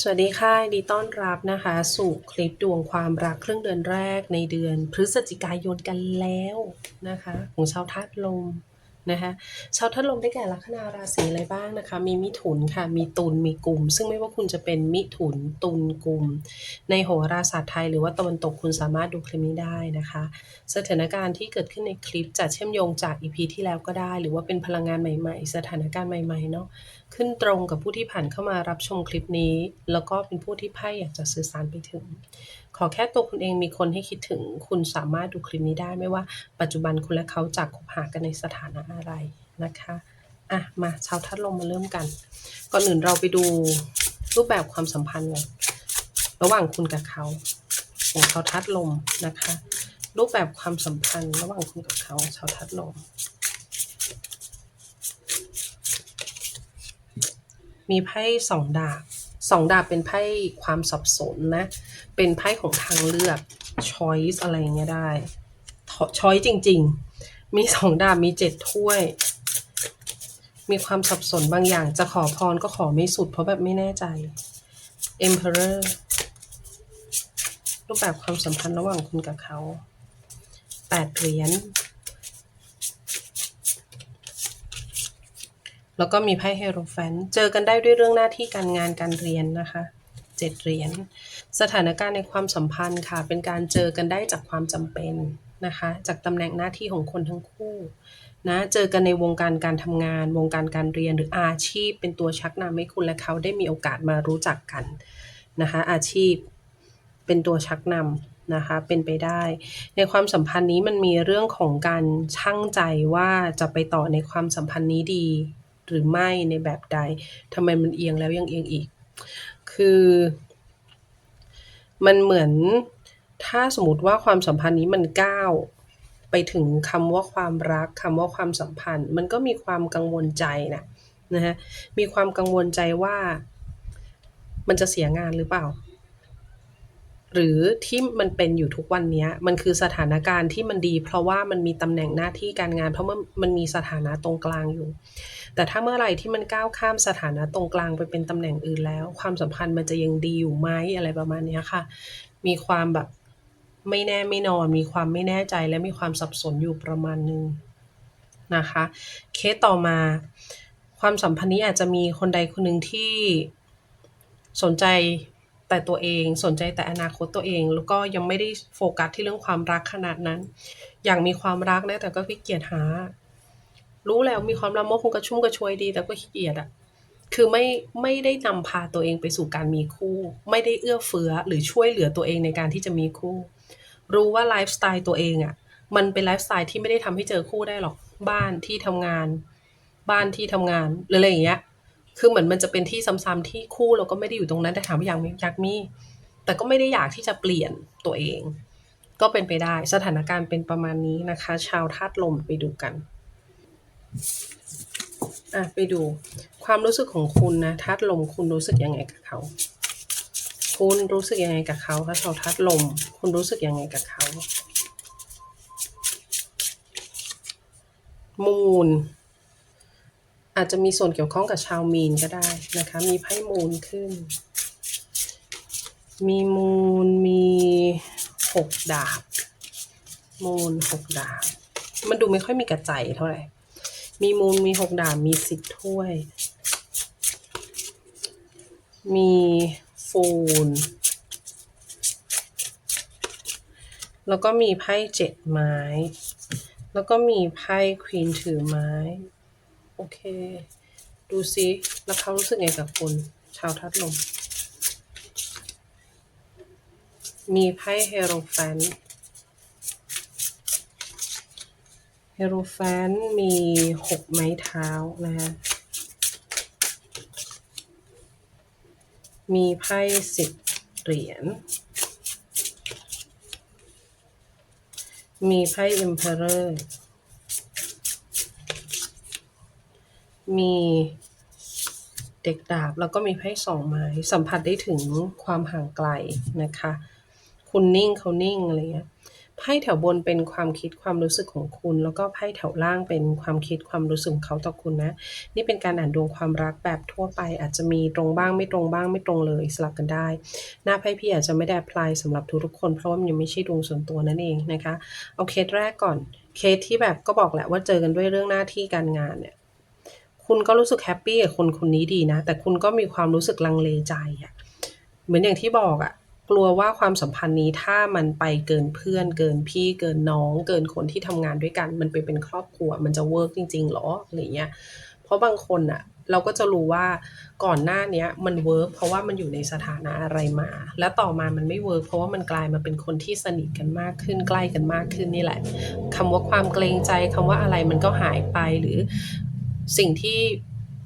สวัสดีค่ะดีต้อนรับนะคะ สู่คลิปดวงความรักครึ่งเดือนแรกในเดือนพฤศจิกายนกันแล้วนะคะ ของชาวธาตุลม นะคะชาวธาตุลมได้แก่ลัคนาราศีอะไรบ้างนะคะ มีมิถุนค่ะ มีตุล มีกุมซึ่งไม่ว่าคุณจะเป็นมิถุน ตุลกุมในโหราศาสตร์ไทยหรือว่าตะวันตกคุณสามารถดูคลิปนี้ได้นะคะ สถานการณ์ที่เกิดขึ้นในคลิปจะเชื่อมโยงจากอีพีที่แล้วก็ได้ หรือว่าเป็นพลังงานใหม่ๆ สถานการณ์ใหม่ๆเนาะ ขึ้นตรงกับผู้ที่ผ่านเข้ามารับชมคลิปนี้ แล้วก็เป็นผู้ที่ไพ่อยากจะสื่อสารไปถึง ขอแค่ตัวคุณเองมีคนให้คิดถึง คุณสามารถดูคลิปนี้ได้ไม่ว่าปัจจุบันคุณและเขาจากคบหากันในสถานะอะไรนะคะอะมาชาวทัดลมมาเริ่มกัน ก่อนอื่นเราไปดูรูปแบบความสัมพันธ์ก่อนระหว่างคุณกับเขาของชาวทัดลมนะคะ รูปแบบความสัมพันธ์ระหว่างคุณกับเขาชาวทัดลม มีไพ่สองดาบสองดาบเป็นไพ่ความสับสนนะ เป็นไพ่ของทางเลือก choice อะไรเงี้ยได้ choice จริง ๆ มีสองดาบมีเจ็ดถ้วย มีความสับสนบางอย่างจะขอพรก็ขอไม่สุด เพราะแบบไม่แน่ใจ emperor รูปแบบความสัมพันธ์ระหว่างคุณกับเขาแปดเหรียญแล้วก็มีไพ่เฮโรแฟน เจอกันได้ด้วยเรื่องหน้าที่การงานการเรียนนะคะ เจ็ดเหรียญ สถานการณ์ในความสัมพันธ์ค่ะ เป็นการเจอกันได้จากความจำเป็นนะคะ จากตำแหน่งหน้าที่ของคนทั้งคู่นะเจอกันในวงการการทำงาน วงการการเรียนหรืออาชีพ เป็นตัวชักนำให้คุณและเขาได้มีโอกาสมารู้จักกันนะคะอาชีพเป็นตัวชักนำนะคะเป็นไปได้ ในความสัมพันธ์นี้มันมีเรื่องของการชั่งใจว่าจะไปต่อในความสัมพันธ์นี้ดี หรือไม่ในแบบใดทำไมมันเอียงแล้วยังเอียงอีก คือ มันเหมือนถ้าสมมติว่าความสัมพันธ์นี้มันก้าวไปถึงคำว่าความรักคำว่าความสัมพันธ์ มันก็มีความกังวลใจนะนะฮะมีความกังวลใจว่า มันจะเสียงานหรือเปล่า หรือที่มันเป็นอยู่ทุกวันนี้มันคือสถานการณ์ที่มันดี เพราะว่ามันมีตำแหน่งหน้าที่การงาน เพราะมันมันมีสถานะตรงกลางอยู่ แต่ถ้าเมื่อไหร่ที่มันก้าวข้ามสถานะตรงกลางไปเป็นตำแหน่งอื่นแล้ว ความสัมพันธ์มันจะยังดีอยู่ไหมอะไรประมาณนี้ค่ะ มีความแบบไม่แน่ไม่นอน มีความไม่แน่ใจและมีความสับสนอยู่ประมาณนึงนะคะ เคสต่อมา ความสัมพันธ์นี้อาจจะมีคนใดคนหนึ่งที่สนใจ แต่ตัวเองสนใจแต่อนาคตตัวเอง แล้วก็ยังไม่ได้โฟกัสที่เรื่องความรักขนาดนั้น อย่างมีความรักนะแต่ก็ขี้เกียจหา รู้แล้วมีความรักมันคงกระชุ่มกระชวยดี แต่ก็ขี้เกียจอะคือไม่ไม่ได้นำพาตัวเองไปสู่การมีคู่ ไม่ได้เอื้อเฟื้อหรือช่วยเหลือตัวเองในการที่จะมีคู่ รู้ว่าไลฟ์สไตล์ตัวเองอะมันเป็นไลฟ์สไตล์ที่ไม่ได้ทำให้เจอคู่ได้หรอกบ้านที่ทำงาน บ้านที่ทำงานหรืออะไรอย่างเงี้ย คือเหมือนมันจะเป็นที่ซ้ำๆที่คู่เราก็ไม่ได้อยู่ตรงนั้นแต่ถามว่าอยากมีอยากมี แต่ก็ไม่ได้อยากที่จะเปลี่ยนตัวเอง ก็เป็นไปได้สถานการณ์เป็นประมาณนี้นะคะ ชาวธาตุลมไปดูกันอะไปดูความรู้สึกของคุณนะธาตุลมคุณรู้สึกยังไงกับเขาคุณรู้สึกยังไงกับเขาคะชาวธาตุลม คุณรู้สึกยังไงกับเขา มูล อาจจะมีส่วนเกี่ยวข้องกับชาวมีนก็ได้นะคะ มีไพ่มูลขึ้น มีมูลมีหกดาบ มูลหกดาบ มันดูไม่ค่อยมีกระใจเท่าไหร่ มีมูลมีหกดาบ มีสิบถ้วย มีฟูนแล้วก็มีไพ่เจ็ดไม้ แล้วก็มีไพ่ควีนถือไม้ โอเค ดูซิแล้วเขารู้สึกไงกับคุณ ชาวทัดลม มีไพ่เฮโรแฟนเฮโรแฟนมีหกไม้เท้านะฮะมีไพ่สิบเหรียญ มีไพ่ Emperor มีเมีเด็กดาบแล้วก็มีไพ่สองไม้สัมผัสได้ถึงความห่างไกลนะคะ คุณนิ่งเขานิ่งอะไรเงี้ยไพ่แถวบนเป็นความคิดความรู้สึกของคุณ แล้วก็ไพ่แถวล่างเป็นความคิดความรู้สึกเขาต่อคุณนะ นี่เป็นการอ่านดวงความรักแบบทั่วไป อาจจะมีตรงบ้างไม่ตรงบ้างไม่ตรงเลยสลับกันได้ หน้าไพ่พี่อาจจะไม่ได้ apply สำหรับทุกๆคนเพราะว่ามันยังไม่ใช่ดวงส่วนตัวนั่นเองนะคะ เอาเคสแรกก่อนเคสที่แบบก็บอกแหละว่าเจอกันด้วยเรื่องหน้าที่การงานเนี่ย คุณก็รู้สึกแฮปปี้กับคนคนนี้ดีนะ แต่คุณก็มีความรู้สึกลังเลใจอะเหมือนอย่างที่บอกอะกลัวว่าความสัมพันธ์นี้ถ้ามันไปเกินเพื่อน เกินพี่เกินน้อง เกินคนที่ทำงานด้วยกัน มันไปเป็นครอบครัว มันจะเวิร์กจริงๆหรออะไรเงี้ยเพราะบางคนอะเราก็จะรู้ว่าก่อนหน้าเนี้ยมันเวิร์กเพราะว่ามันอยู่ในสถานะอะไรมา แล้วต่อมามันไม่เวิร์กเพราะว่ามันกลายมาเป็นคนที่สนิทกันมากขึ้นใกล้กันมากขึ้นนี่แหละคำว่าความเกรงใจคำว่าอะไรมันก็หายไปหรือ สิ่งที่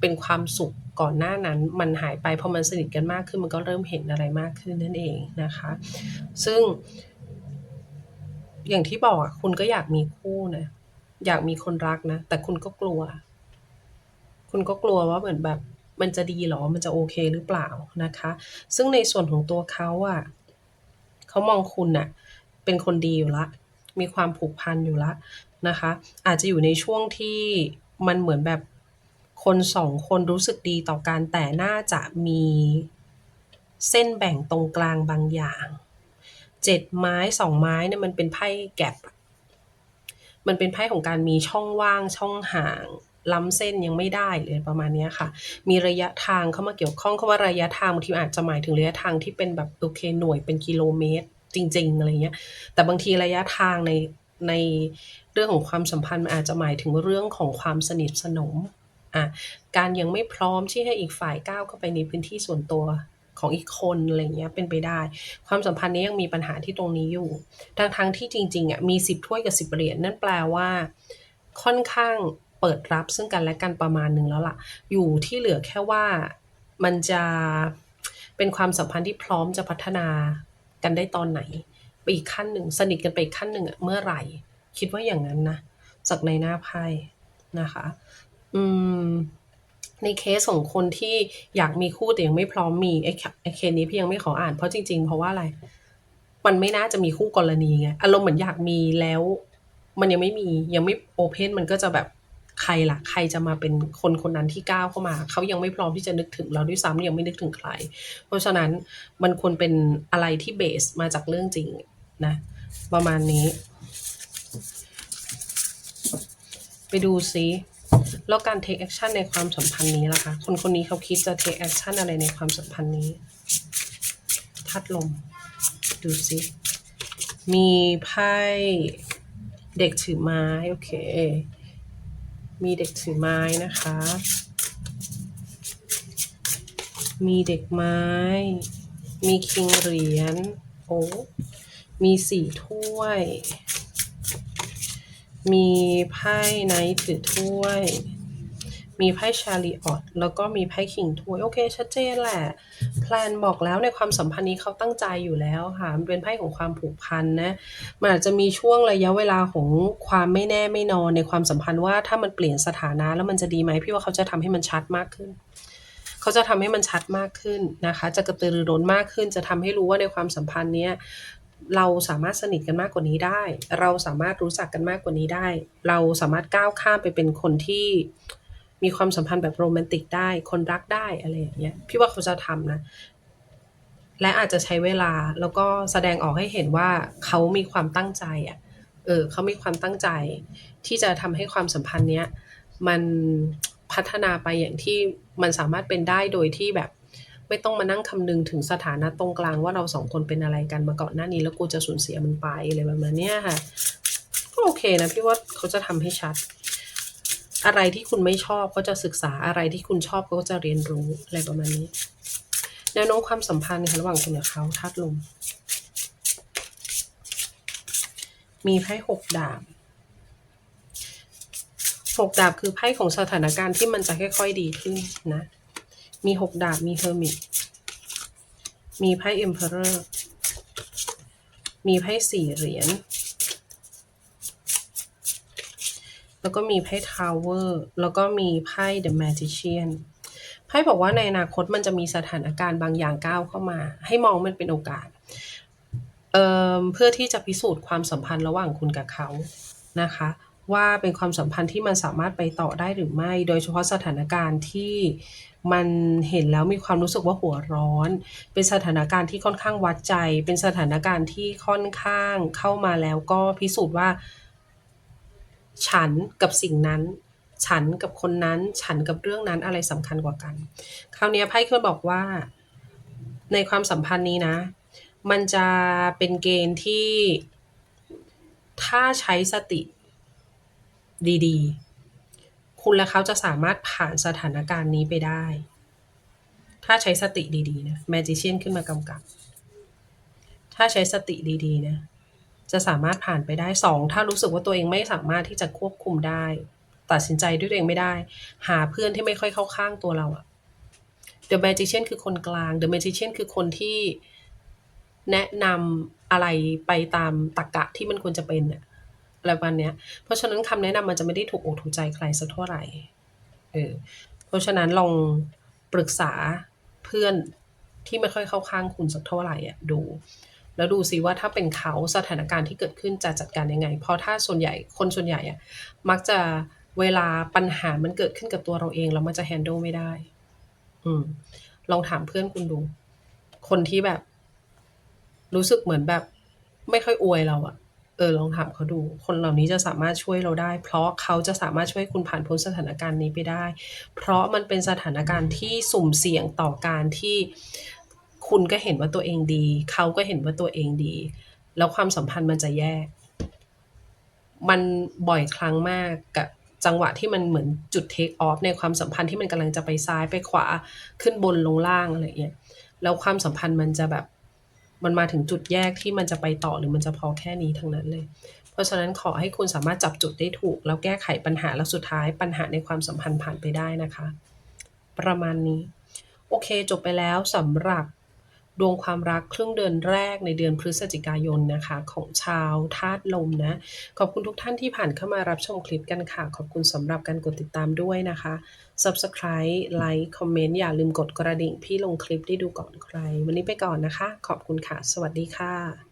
เป็นความสุขก่อนหน้านั้นมันหายไปพอมันสนิทกันมากขึ้นมันก็เริ่มเห็นอะไรมากขึ้นนั่นเองนะคะ ซึ่ง อย่างที่บอกอะคุณก็อยากมีคู่นะอยากมีคนรักนะ แต่คุณก็กลัว คุณก็กลัวว่าเหมือนแบบ มันจะดีหรอมันจะโอเคหรือเปล่านะคะ ซึ่งในส่วนของตัวเขาอะเขามองคุณน่ะ เป็นคนดีอยู่ละ มีความผูกพันอยู่ละนะคะ อาจจะอยู่ในช่วงที่ มันเหมือนแบบคนสองคนรู้สึกดีต่อกันแต่น่าจะมีเส้นแบ่งตรงกลางบางอย่างเจ็ดไม้สองไม้เนี่ยมันเป็นไพ่แก็บมันเป็นไพ่ของการมีช่องว่างช่องห่างล้ำเส้นยังไม่ได้เลยประมาณนี้ค่ะ มีระยะทางเข้ามาเกี่ยวข้องคำว่าระยะทางบางทีอาจจะหมายถึงระยะทางที่เป็นแบบโอเคหน่วยเป็นกิโลเมตรจริง ๆอะไรเงี้ย แต่บางทีระยะทางใน ในเรื่องของความสัมพันธ์มันอาจจะหมายถึงเรื่องของความสนิทสนมอะการยังไม่พร้อมที่ให้อีกฝ่ายก้าวเข้าไปในพื้นที่ส่วนตัวของอีกคนอะไรเงี้ยเป็นไปได้ ความสัมพันธ์นี้ยังมีปัญหาที่ตรงนี้อยู่ทั้งทั้งที่จริงๆอะมีสิบถ้วยกับสิบเหรียญนั่นแปลว่า ค่อนข้างเปิดรับซึ่งกันและกันประมาณหนึ่งแล้วล่ะ อยู่ที่เหลือแค่ว่ามันจะเป็นความสัมพันธ์ที่พร้อมจะพัฒนากันได้ตอนไหน ไปอีกขั้นหนึ่งสนิทกันไปอีกขั้นหนึ่งอะเมื่อไหร่ คิดว่าอย่างนั้นนะจากในหน้าไพ่นะคะ อืม ในเคสของคนที่อยากมีคู่แต่ยังไม่พร้อมมีไอ้ไอ้เคสนี้พี่ยังไม่ขออ่านเพราะจริง ๆ เพราะว่าอะไร มันไม่น่าจะมีคู่กรณีไงอารมณ์เหมือนอยากมีแล้ว มันยังไม่มียังไม่โอเพนมันก็จะแบบใครล่ะ ใครจะมาเป็นคนคนนั้นที่ก้าวเข้ามา เขายังไม่พร้อมที่จะนึกถึงเราด้วยซ้ำยังไม่นึกถึงใคร เพราะฉะนั้นมันควรเป็นอะไรที่เบสมาจากเรื่องจริง นะ ประมาณนี้ ไปดูซิแล้วการ take action ในความสัมพันธ์นี้ล่ะคะ คนคนนี้เขาคิดจะ take action อะไรในความสัมพันธ์นี้ ทัดลม ดูซิมีไพ่เด็กถือไม้ โอเค มีเด็กถือไม้นะคะ มีเด็กไม้ มีคิงเหรียญ โอ้ มีสี่ถ้วย มีไพ่ไนท์ถือถ้วย มีไพ่ชาลีออตแล้วก็มีไพ่คิงถ้วย โอเค ชัดเจนแหละ แพลนบอกแล้วในความสัมพันธ์นี้เขาตั้งใจอยู่แล้วค่ะ มันเป็นไพ่ของความผูกพันนะ มันอาจจะมีช่วงระยะเวลาของความไม่แน่ไม่นอนในความสัมพันธ์ว่าถ้ามันเปลี่ยนสถานะแล้วมันจะดีไหมพี่ว่าเขาจะทำให้มันชัดมากขึ้นเขาจะทำให้มันชัดมากขึ้นนะคะ จะกระตือรือร้นมากขึ้น จะทำให้รู้ว่าในความสัมพันธ์เนี้ย เราสามารถสนิทกันมากกว่านี้ได้ เราสามารถรู้จักกันมากกว่านี้ได้ เราสามารถก้าวข้ามไปเป็นคนที่มีความสัมพันธ์แบบโรแมนติกได้ คนรักได้อะไรอย่างเงี้ย พี่ว่าเขาจะทำนะ และอาจจะใช้เวลาแล้วก็แสดงออกให้เห็นว่าเขามีความตั้งใจอะ เออเขามีความตั้งใจ ที่จะทำให้ความสัมพันธ์เนี้ยมันพัฒนาไปอย่างที่มันสามารถเป็นได้โดยที่แบบ ไม่ต้องมานั่งคำนึงถึงสถานะตรงกลางว่าเราสองคนเป็นอะไรกันมาก่อนหน้านี้แล้วกูจะสูญเสียมันไปอะไรแบบนั้นเนี่ยค่ะ ก็โอเคนะพี่ว่าเขาจะทำให้ชัด อะไรที่คุณไม่ชอบเขาจะศึกษาอะไรที่คุณชอบเขาก็จะเรียนรู้อะไรประมาณนี้แนวโน้มความสัมพันธ์ระหว่างคุณกับเขาทัดลม มีไพ่หกดาบหกดาบคือไพ่ของสถานการณ์ที่มันจะค่อยๆดีขึ้นนะ มีหกดาบ มีเฮอร์มิต มีไพ่เอ็มเพอเรอร์ มีไพ่สี่เหรียญ แล้วก็มีไพ่ทาวเวอร์ แล้วก็มีไพ่เดอะแมจิเชียน ไพ่บอกว่าในอนาคตมันจะมีสถานการณ์บางอย่างก้าวเข้ามา ให้มองมันเป็นโอกาสเเพื่อที่จะพิสูจน์ความสัมพันธ์ระหว่างคุณกับเขานะคะ ว่าเป็นความสัมพันธ์ที่มันสามารถไปต่อได้หรือไม่ โดยเฉพาะสถานการณ์ที่มันเห็นแล้วมีความรู้สึกว่าหัวร้อน เป็นสถานการณ์ที่ค่อนข้างวัดใจ เป็นสถานการณ์ที่ค่อนข้างเข้ามาแล้วก็พิสูจน์ว่า ฉันกับสิ่งนั้น ฉันกับคนนั้น ฉันกับเรื่องนั้นอะไรสำคัญกว่ากัน คราวนี้ไพ่ก็บอกว่า ในความสัมพันธ์นี้นะ มันจะเป็นเกณฑ์ที่ถ้าใช้สติ ดีๆ คุณและเขาจะสามารถผ่านสถานการณ์นี้ไปได้ ถ้าใช้สติดีๆนะ Magician ขึ้นมากำกับ ถ้าใช้สติดีๆนะจะสามารถผ่านไปได้2ถ้ารู้สึกว่าตัวเองไม่สามารถที่จะควบคุมได้ ตัดสินใจด้วยตัวเองไม่ได้ หาเพื่อนที่ไม่ค่อยเข้าข้างตัวเราอะ The Magician คือคนกลาง The Magician คือคนที่แนะนำอะไรไปตามตรรกะที่มันควรจะเป็นน่ะ อะไรประมาณเนี้ย เพราะฉะนั้นคำแนะนำมันจะไม่ได้ถูกอกถูกใจใครสักเท่าไหรเออ เพราะฉะนั้นลองปรึกษาเพื่อนที่ไม่ค่อยเข้าข้างคุณสักเท่าไหรอะดู แล้วดูซิว่าถ้าเป็นเขาสถานการณ์ที่เกิดขึ้นจะจัดการยังไง เพราะถ้าส่วนใหญ่คนส่วนใหญ่อะมักจะเวลาปัญหามันเกิดขึ้นกับตัวเราเองแล้วมันจะ handle ไม่ได้ อืม ลองถามเพื่อนคุณดู คนที่แบบ รู้สึกเหมือนแบบ ไม่ค่อยอวยเราอะ เออลองถามเขาดู คนเหล่านี้จะสามารถช่วยเราได้ เพราะเขาจะสามารถช่วยคุณผ่านพ้นสถานการณ์นี้ไปได้ เพราะมันเป็นสถานการณ์ที่สุ่มเสี่ยงต่อการที่คุณก็เห็นว่าตัวเองดี เขาก็เห็นว่าตัวเองดี แล้วความสัมพันธ์มันจะแย่มันบ่อยครั้งมากกับจังหวะที่มันเหมือนจุด take off ในความสัมพันธ์ที่มันกำลังจะไปซ้ายไปขวาขึ้นบนลงล่างอะไรอย่างเงี้ยแล้วความสัมพันธ์มันจะแบบ มันมาถึงจุดแยกที่มันจะไปต่อหรือมันจะพอแค่นี้ทั้งนั้นเลย เพราะฉะนั้นขอให้คุณสามารถจับจุดได้ถูก แล้วแก้ไขปัญหาแล้วสุดท้ายปัญหาในความสัมพันธ์ผ่านไปได้นะคะ ประมาณนี้ โอเคจบไปแล้วสำหรับ ดวงความรักครึ่งเดือนแรกในเดือนพฤศจิกายนนะคะของชาวธาตุลมนะ ขอบคุณทุกท่านที่ผ่านเข้ามารับชมคลิปกันค่ะ ขอบคุณสำหรับการกดติดตามด้วยนะคะ Subscribe ไลค์คอมเมนต์อย่าลืมกดกระดิ่งพี่ลงคลิปได้ดูก่อนใคร วันนี้ไปก่อนนะคะ ขอบคุณค่ะ สวัสดีค่ะ